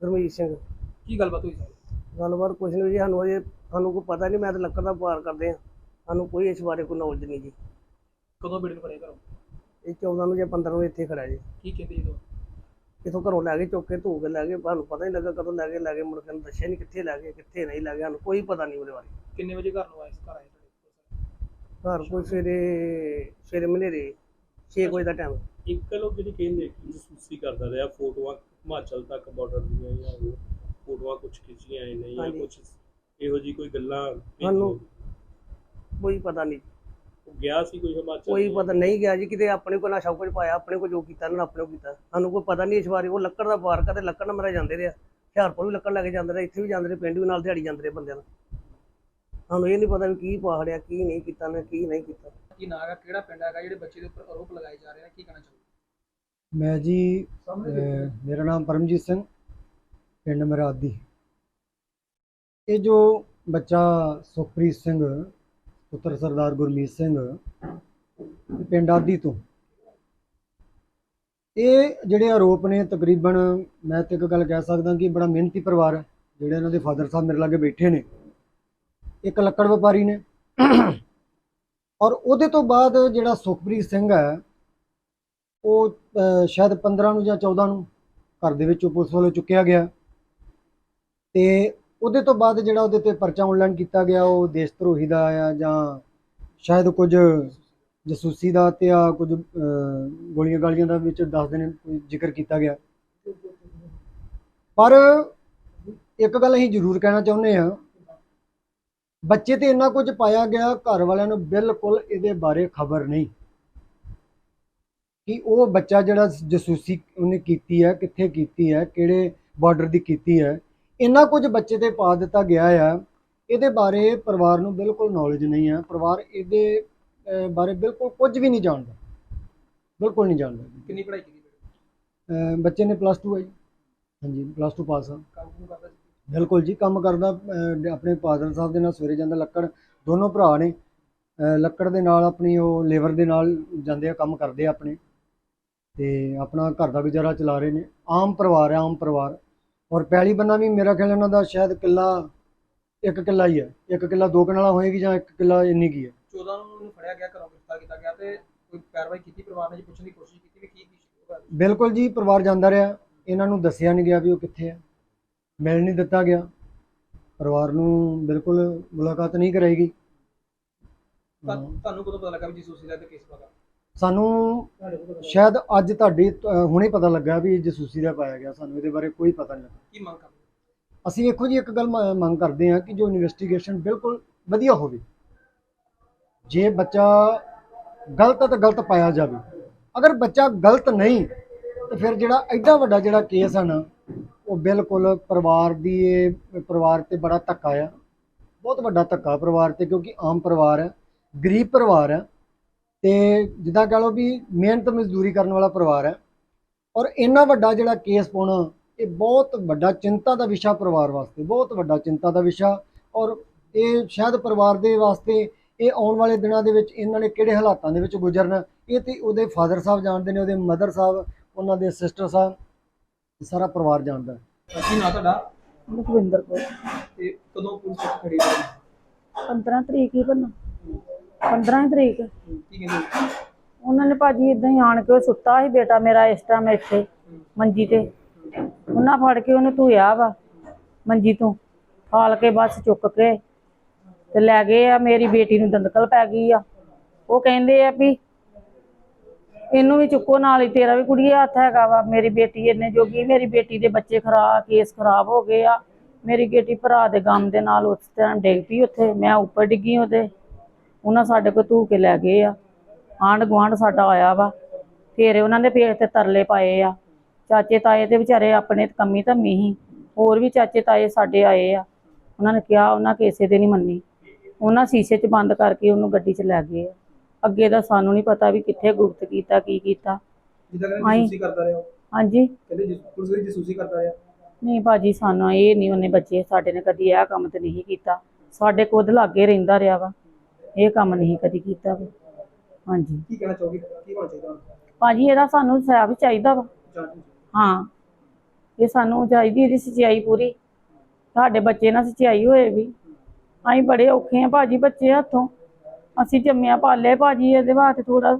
ਗੁਰਮੀਤ ਸਿੰਘ। ਕੀ ਗੱਲਬਾਤ ਹੋਈ ਸਾਰੀ? ਗੱਲਬਾਤ ਕੁਛ ਨਹੀਂ ਜੀ ਸਾਨੂੰ ਅਜੇ ਸਾਨੂੰ ਕੋਈ ਪਤਾ ਨਹੀਂ ਮੈਂ ਤਾਂ ਲੱਕੜ ਦਾ ਵਪਾਰ ਕਰਦੇ ਆ ਸਾਨੂੰ ਕੋਈ ਇਸ ਬਾਰੇ ਕੋਈ ਨੌਲੇਜ ਨਹੀਂ ਜੀ। ਕਦੋਂ ਬੇੜੇ ਨੂੰ ਫੜਿਆ ਘਰੋਂ? ਇਹ 14 ਨੂੰ ਜਾਂ 15 ਨੂੰ ਇੱਥੇ ਖੜਾ ਜੀ। ਕੀ ਕਹਿੰਦੇ ਜਦੋਂ? ਕਿਥੋਂ ਘਰੋਂ ਲੈ ਕੇ ਚੁੱਕ ਕੇ ਧੋ ਕੇ ਲੈ ਗਏ ਸਾਨੂੰ ਪਤਾ ਨਹੀਂ ਲੱਗਾ ਕਦੋਂ ਲੈ ਕੇ ਲੈ ਗਏ ਮੁੜ ਕੇ ਦੱਸਿਆ ਨਹੀਂ ਕਿੱਥੇ ਲੈ ਗਏ ਕਿੱਥੇ ਨਹੀਂ ਲੈ ਗਏ ਸਾਨੂੰ ਕੋਈ ਪਤਾ ਨਹੀਂ ਉਹਦੇ ਬਾਰੇ। ਕਿੰਨੇ ਵਜੇ ਘਰ ਨੂੰ ਆਏ ਘਰ ਆਏ ਤੁਹਾਡੇ ਘਰ ਕੋਈ ਸਵੇਰੇ ਸਵੇਰੇ ਮਨੇਰੇ 6 ਵਜੇ ਦਾ ਟਾਈਮ ਇੱਕ ਲੋਕ ਜਿਹੜੀ ਕਹਿੰਦੇ ਕਿ ਜਸੂਸੀ ਕਰਦਾ ਰਿਹਾ ਫੋਟੋਆਂ ਹਿਮਾਚਲ ਤੱਕ ਬਾਰਡਰ ਦੀਆਂ ਜਾਂ ਹੋਰ ਫੋਟੋਆਂ ਕੁਝ ਖਿੱਚੀਆਂ ਆਏ ਨੇ ਜਾਂ ਹਾਂਜੀ। ਕੁਝ ਇਹੋ ਜੀ ਕੋਈ ਗੱਲਾਂ ਸਾਨੂੰ ਕੋਈ ਪਤਾ ਨਹੀਂ। ਉਹ ਗਿਆ ਸੀ ਕੋਈ ਹਿਮਾਚਲ ਕੋਈ ਪਤਾ ਨਹੀਂ ਗਿਆ ਜੀ ਕਿਤੇ ਆਪਣੇ ਕੋਲ ਨਾ ਸਭ ਕੁਝ ਪਾਇਆ ਆਪਣੇ ਕੋਲ ਜੋ ਕੀਤਾ ਨੇ ਆਪਣੇ ਕੋਲ ਕੀਤਾ। ਸਾਨੂੰ ਕੋਈ ਪਤਾ ਨਹੀਂ ਇਸ ਬਾਰੇ ਉਹ ਲੱਕੜ ਦਾ ਵਪਾਰ ਕਰਦੇ ਲੱਕੜ ਨਾਲ ਮਰਾ ਜਾਂਦੇ ਰਿਹਾ ਹੁਸ਼ਿਆਰਪੁਰ ਵੀ ਲੱਕੜ ਲੈ ਕੇ ਜਾਂਦੇ ਰਹੇ ਇੱਥੇ ਵੀ ਜਾਂਦੇ ਰਹੇ ਪਿੰਡ ਵੀ ਨਾਲ ਦਿਹਾੜੀ ਜਾਂਦੇ ਰਹੇ ਬੰਦਿਆਂ ਨਾਲ। ਸਾਨੂੰ ਇਹ ਨਹੀਂ ਪਤਾ ਵੀ ਕੀ ਪਾੜਿਆ ਕੀ ਨਹੀਂ ਕੀਤਾ ਨਾ ਕੀ ਨਹੀਂ ਕੀਤਾ। ਕੀ ਨਾਂ ਹੈਗਾ ਕਿਹੜਾ ਪਿੰਡ ਹੈਗਾ ਜਿਹੜੇ ਬੱਚੇ ਦੇ ਉੱਪਰ ਆਰੋਪ ਲਗਾਏ ਜਾ ਰਹੇ ਨੇ ਕੀ ਕਹਿਣਾ ਚਾਹੋਗੇ? ਮੈਂ ਜੀ ਮੇਰਾ ਨਾਮ ਪਰਮਜੀਤ ਸਿੰਘ, ਪਿੰਡ ਮਰਾਦੀ। ਇਹ ਜੋ ਬੱਚਾ ਸੁਖਪ੍ਰੀਤ ਸਿੰਘ, ਪੁੱਤਰ ਸਰਦਾਰ ਗੁਰਮੀਤ ਸਿੰਘ, ਪਿੰਡ ਆਦੀ ਤੋਂ, ਇਹ ਜਿਹੜੇ ਆਰੋਪ ਨੇ, ਤਕਰੀਬਨ ਮੈਂ ਤੇ ਇੱਕ ਗੱਲ ਕਹਿ ਸਕਦਾ ਕਿ ਬੜਾ ਮਿਹਨਤੀ ਪਰਿਵਾਰ ਹੈ, ਜਿਹੜੇ ਇਹਨਾਂ ਦੇ ਫਾਦਰ ਸਾਹਿਬ ਮੇਰੇ ਲਾਗੇ ਬੈਠੇ ਨੇ। ਇੱਕ ਲੱਕੜ ਵਪਾਰੀ ਨੇ। ਔਰ ਉਹਦੇ ਤੋਂ ਬਾਅਦ ਜਿਹੜਾ ਸੁਖਪ੍ਰੀਤ ਸਿੰਘ ਹੈ ਉਹ ਅਹ, ਸ਼ਾਇਦ 15 ਨੂੰ ਜਾਂ 14 ਨੂੰ ਘਰ ਦੇ ਵਿੱਚੋਂ ਪੁਲਿਸ ਵੱਲੋਂ ਚੁੱਕਿਆ ਗਿਆ। ਤੇ ਉਹਦੇ ਤੋਂ ਬਾਅਦ ਜਿਹੜਾ ਉਹਦੇ ਤੇ ਪਰਚਾ ਆਨਲਾਈਨ ਕੀਤਾ ਗਿਆ ਉਹ ਦੇਸ਼ ਧਰੋਹੀ ਦਾ ਆ ਜਾਂ ਸ਼ਾਇਦ ਕੁਝ ਜਸੂਸੀ ਦਾ ਤੇ ਆ ਕੁਝ ਅਹ, ਗੋਲੀਆਂ ਗਾਲੀਆਂ ਦਾ ਵਿੱਚ ਦੱਸਦੇ ਨੇ ਕੋਈ ਜ਼ਿਕਰ ਕੀਤਾ ਗਿਆ। ਪਰ ਇੱਕ ਗੱਲ ਅਸੀਂ ਜ਼ਰੂਰ ਕਹਿਣਾ ਚਾਹੁੰਦੇ ਹਾਂ ਬੱਚੇ ਤੇ ਇੰਨਾ ਕੁਝ ਪਾਇਆ ਗਿਆ ਘਰ ਵਾਲਿਆਂ ਨੂੰ ਬਿਲਕੁਲ ਇਹਦੇ ਬਾਰੇ ਖਬਰ ਨਹੀਂ। ਕਿ ਉਹ ਬੱਚਾ ਜਿਹੜਾ ਜਸੂਸੀ ਉਹਨੇ ਕੀਤੀ ਹੈ ਕਿੱਥੇ ਕੀਤੀ ਹੈ ਕਿਹੜੇ ਬਾਰਡਰ ਦੀ ਕੀਤੀ ਹੈ ਇੰਨਾ ਕੁਝ ਬੱਚੇ ਤੇ ਪਾ ਦਿੱਤਾ ਗਿਆ ਆ। ਇਹਦੇ ਬਾਰੇ ਪਰਿਵਾਰ ਨੂੰ ਬਿਲਕੁਲ ਨੌਲੇਜ ਨਹੀਂ ਹੈ ਪਰਿਵਾਰ ਇਹਦੇ ਬਾਰੇ ਬਿਲਕੁਲ ਕੁਝ ਵੀ ਨਹੀਂ ਜਾਣਦਾ। ਬਿਲਕੁਲ ਨਹੀਂ ਜਾਣਦਾ। ਕਿੰਨੀ ਪੜ੍ਹਾਈ ਕੀਤੀ ਬੱਚੇ ਨੇ ਪਲੱਸ 2 ਹੈ ਜੀ। ਹਾਂਜੀ ਪਲੱਸ 2 ਪਾਸ ਆ। ਬਿਲਕੁਲ ਜੀ ਕੰਮ ਕਰਦਾ ਆਪਣੇ ਫਾਦਰ ਸਾਹਿਬ ਦੇ ਨਾਲ ਸਵੇਰੇ ਜਾਂਦਾ ਲੱਕੜ ਦੋਨੋਂ ਭਰਾ ਨੇ। ਲੱਕੜ ਦੇ ਨਾਲ ਆਪਣੀ ਉਹ ਲੇਬਰ ਦੇ ਨਾਲ ਜਾਂਦੇ ਆ ਕੰਮ ਕਰਦੇ ਆ ਆਪਣੇ। ਤੇ ਆਪਣਾ ਘਰ ਦਾ ਗੁਜ਼ਾਰਾ ਚਲਾ ਰਹੇ ਨੇ। ਆਮ ਪਰਿਵਾਰ ਹੈ ਆਮ ਪਰਿਵਾਰ। ਔਰ ਪੈਲੀ ਬੰਨਾ ਵੀ ਮੇਰਾ ਖਿਆਲ ਇਹਨਾਂ ਦਾ ਸ਼ਾਇਦ ਕਿੱਲਾ ਇੱਕ ਕਿੱਲਾ ਹੀ ਹੈ। ਇੱਕ ਕਿੱਲਾ ਦੋ ਕਨਾਲਾ ਹੋਏਗੀ ਜਾਂ ਇੱਕ ਕਿੱਲਾ ਇੰਨੀ ਕੀ ਹੈ 14 ਨੂੰ ਉਹਨੂੰ ਫੜਿਆ ਗਿਆ ਘਰੋਂ ਗ੍ਰਿਫਤਾਰ ਕੀਤਾ ਗਿਆ ਤੇ ਕੋਈ ਕਾਰਵਾਈ ਕੀਤੀ ਪਰਿਵਾਰ ਨੇ ਜੀ ਪੁੱਛਣ ਦੀ ਕੋਸ਼ਿਸ਼ ਕੀਤੀ ਵੀ ਕੀ ਕੀ ਬਿਲਕੁਲ ਜੀ ਪਰਿਵਾਰ ਜਾਂਦਾ ਰਿਹਾ। ਇਹਨਾਂ ਨੂੰ ਦੱਸਿਆ ਨਹੀਂ ਗਿਆ ਵੀ ਉਹ ਕਿੱਥੇ ਹੈ। ਮਿਲ ਨਹੀਂ ਦਿੱਤਾ ਗਿਆ। ਪਰਿਵਾਰ ਨੂੰ ਬਿਲਕੁਲ ਮੁਲਾਕਾਤ ਨਹੀਂ ਕਰਾਈ ਗਈ। ਤੁਹਾਨੂੰ ਕਦੋਂ ਪਤਾ ਲੱਗਾ ਵੀ ਜਸੂਸੀ ਦਾ ਤੇ ਕੇਸ ਪਤਾ? ਸਾਨੂੰ ਸ਼ਾਇਦ ਅੱਜ ਤੁਹਾਡੀ ਹੁਣੇ ਪਤਾ ਲੱਗਾ ਵੀ ਜਸੂਸੀ ਦਾ ਪਾਇਆ ਗਿਆ ਸਾਨੂੰ ਇਹਦੇ ਬਾਰੇ ਕੋਈ ਪਤਾ ਨਹੀਂ ਲੱਗਾ। ਕੀ ਮੰਗ ਕਰਦੇ ਅਸੀਂ ਵੇਖੋ ਜੀ ਇੱਕ ਗੱਲ ਮੰਗ ਕਰਦੇ ਹਾਂ ਕਿ ਜੋ ਇਨਵੈਸਟੀਗੇਸ਼ਨ ਬਿਲਕੁਲ ਵਧੀਆ ਹੋਵੇ। ਜੇ ਬੱਚਾ ਗਲਤ ਤਾਂ ਗਲਤ ਪਾਇਆ ਜਾਵੇ। ਅਗਰ ਬੱਚਾ ਗਲਤ ਨਹੀਂ ਤੇ ਫਿਰ ਜਿਹੜਾ ਐਡਾ ਵੱਡਾ ਜਿਹੜਾ ਕੇਸ ਹੈ ਨਾ ਉਹ ਬਿਲਕੁਲ ਪਰਿਵਾਰ ਦੀ ਇਹ ਪਰਿਵਾਰ ਤੇ ਬੜਾ ਧੱਕਾ ਆ। ਬਹੁਤ ਵੱਡਾ ਧੱਕਾ ਪਰਿਵਾਰ ਤੇ ਕਿਉਂਕਿ ਆਮ ਪਰਿਵਾਰ ਹੈ ਗਰੀਬ ਪਰਿਵਾਰ ਹੈ ਤੇ ਜਿੱਦਾਂ ਕਹ ਲਓ ਵੀ ਮਿਹਨਤ ਮਜ਼ਦੂਰੀ ਕਰਨ ਵਾਲਾ ਪਰਿਵਾਰ ਹੈ ਔਰ ਇੰਨਾ ਵੱਡਾ ਜਿਹੜਾ ਕੇਸ ਪਾਉਣਾ ਇਹ ਬਹੁਤ ਵੱਡਾ ਚਿੰਤਾ ਦਾ ਵਿਸ਼ਾ ਪਰਿਵਾਰ ਵਾਸਤੇ ਬਹੁਤ ਵੱਡਾ ਚਿੰਤਾ ਦਾ ਵਿਸ਼ਾ ਔਰ ਇਹ ਸ਼ਾਇਦ ਪਰਿਵਾਰ ਦੇ ਵਾਸਤੇ ਇਹ ਆਉਣ ਵਾਲੇ ਦਿਨਾਂ ਦੇ ਵਿੱਚ ਇਹਨਾਂ ਨੇ ਕਿਹੜੇ ਹਾਲਾਤਾਂ ਦੇ ਵਿੱਚ ਗੁਜ਼ਰਨਾ ਇਹ ਤੇ ਉਹਦੇ ਫਾਦਰ ਸਾਹਿਬ ਜਾਣਦੇ ਨੇ ਉਹਦੇ ਮਦਰ ਸਾਹਿਬ ਉਹਨਾਂ ਦੇ ਸਿਸਟਰ ਸਾਹਿਬ ਸਾਰਾ ਪਰਿਵਾਰ ਜਾਣਦਾ ਹੈ। ਕੀ ਨਾਂ ਤੁਹਾਡਾ? ਲਖਵਿੰਦਰ ਕੌਰ। ਤੇ ਕਦੋਂ ਪੁਲਿਸ ਖੜੀ ਹੋਈ? 15 ਤਰੀਕ ਹੀ ਬੰਨਾ 15 ਤਰੀਕ। ਕੀ ਕਹਿੰਦੇ ਉਹਨਾਂ ਨੇ ਭਾਜੀ ਇਦਾਂ ਹੀ ਆਣ ਕੇ ਉਹ ਸੁੱਤਾ ਸੀ ਬੇਟਾ ਮੇਰਾ ਇਸ ਟਾਈਮ ਇੱਥੇ, ਮੰਜੀ ਤੇ। ਉਹਨਾਂ ਫੜ ਕੇ ਉਹਨੂੰ ਧੋਇਆ ਵਾ, ਮੰਜੀ ਤੋਂ। ਫਾਲ ਕੇ ਬਸ ਚੁੱਕ ਕੇ ਤੇ ਲੈ ਗਏ ਆ, ਮੇਰੀ ਬੇਟੀ ਨੂੰ ਦੰਦਕਲ ਪੈ ਗਈ ਆ। ਉਹ ਕਹਿੰਦੇ ਆ ਵੀ ਇਹਨੂੰ ਵੀ ਚੁੱਕੋ, ਨਾਲ ਹੀ ਤੇਰਾ ਵੀ ਕੁੜੀਏ ਹੱਥ ਹੈਗਾ ਵਾ। ਮੇਰੀ ਬੇਟੀ ਇੰਨੇ ਜੋਗੀ, ਮੇਰੀ ਬੇਟੀ ਦੇ ਬੱਚੇ ਖਰਾਬ ਕੇਸ ਖਰਾਬ ਹੋ ਗਏ ਆ। ਮੇਰੀ ਬੇਟੀ ਭਰਾ ਦੇ ਗਮ ਦੇ ਨਾਲ ਉਸ ਟਾਈਮ ਡਿੱਗ ਪਈ ਉੱਥੇ। ਮੈਂ ਉੱਪਰ ਡਿੱਗੀ ਉਹਦੇ। ਉਹਨਾਂ ਸਾਡੇ ਕੋਲ ਧੂ ਕੇ ਲੈ ਗਏ ਆ। ਆਂਢ ਗੁਆਂਢ ਸਾਡਾ ਆਇਆ ਵਾ। ਫੇਰ ਉਹਨਾਂ ਦੇ ਪੇਟ ਤੇ ਤਰਲੇ ਪਾਏ ਆ। ਚਾਚੇ ਤਾਏ ਦੇ ਵਿਚਾਰੇ ਆਪਣੇ ਕੰਮੀ ਧੰਮੀ ਸੀ। ਹੋਰ ਵੀ ਚਾਚੇ ਤਾਏ ਸਾਡੇ ਆਏ ਆ। ਉਹਨਾਂ ਨੇ ਕਿਹਾ ਉਹਨਾਂ ਕਿਸੇ ਦੇ ਨਹੀਂ ਮੰਨੀ। ਉਹਨਾਂ ਸ਼ੀਸ਼ੇ 'ਚ ਬੰਦ ਕਰਕੇ ਉਹਨੂੰ ਗੱਡੀ 'ਚ ਲੈ ਗਏ ਅੱਗੇ ਦਾ ਸਾਨੂੰ ਨਹੀਂ ਪਤਾ ਵੀ ਕਿੱਥੇ ਗੁਪਤ ਕੀਤਾ ਕੀ ਕੀਤਾ। ਜਿੱਦਾਂ ਕਹਿੰਦੇ ਆਈ। ਜਸੂਸੀ ਕਰਦਾ ਰਿਹਾ ਉਹ। ਹਾਂਜੀ। ਕਹਿੰਦੇ ਜਸ- ਪੁਲਿਸ ਵਿੱਚ ਜਸੂਸੀ ਕਰਦਾ ਰਿਹਾ। ਨਹੀਂ ਭਾਜੀ ਸਾਨੂੰ ਇਹ ਨਹੀਂ ਉਹਨੇ ਬੱਚੇ ਸਾਡੇ ਨੇ ਕਦੀ ਇਹ ਕੰਮ ਤੇ ਨਹੀਂ ਕੀਤਾ। ਸਾਡੇ ਕੋਲ ਲਾਗੇ ਰਹਿੰਦਾ ਰਿਹਾ ਵਾ। ਇਹ ਕੰਮ ਨਹੀਂ ਕਦੀ ਕੀਤਾ ਵਾ। ਹਾਂਜੀ। ਕੀ ਕਹਿਣਾ ਚਾਹੋਗੇ? ਕੀ ਹੋਣਾ ਚਾਹੀਦਾ ਹੁਣ? ਭਾਜੀ ਇਹਦਾ ਸਾਨੂੰ ਸਾਫ਼ ਚਾਹੀਦਾ ਵਾ। ਹਾਂ। ਇਹ ਸਾਨੂੰ ਚਾਹੀਦੀ ਇਹਦੀ ਸਚਾਈ ਪੂਰੀ। ਸਾਡੇ ਬੱਚੇ ਨਾਲ ਸਚਾਈ ਹੋਏ ਵੀ। ਅਸੀਂ ਬੜੇ ਔਖੇ ਆ ਭਾਜੀ ਬੱਚੇ ਹੱਥੋਂ। ਅਸੀਂ ਜੰਮਿਆ ਪਾਲੇ ਭਾਜੀ ਇਹਦੇ ਵਾਸਤੇ ਥੋੜਾ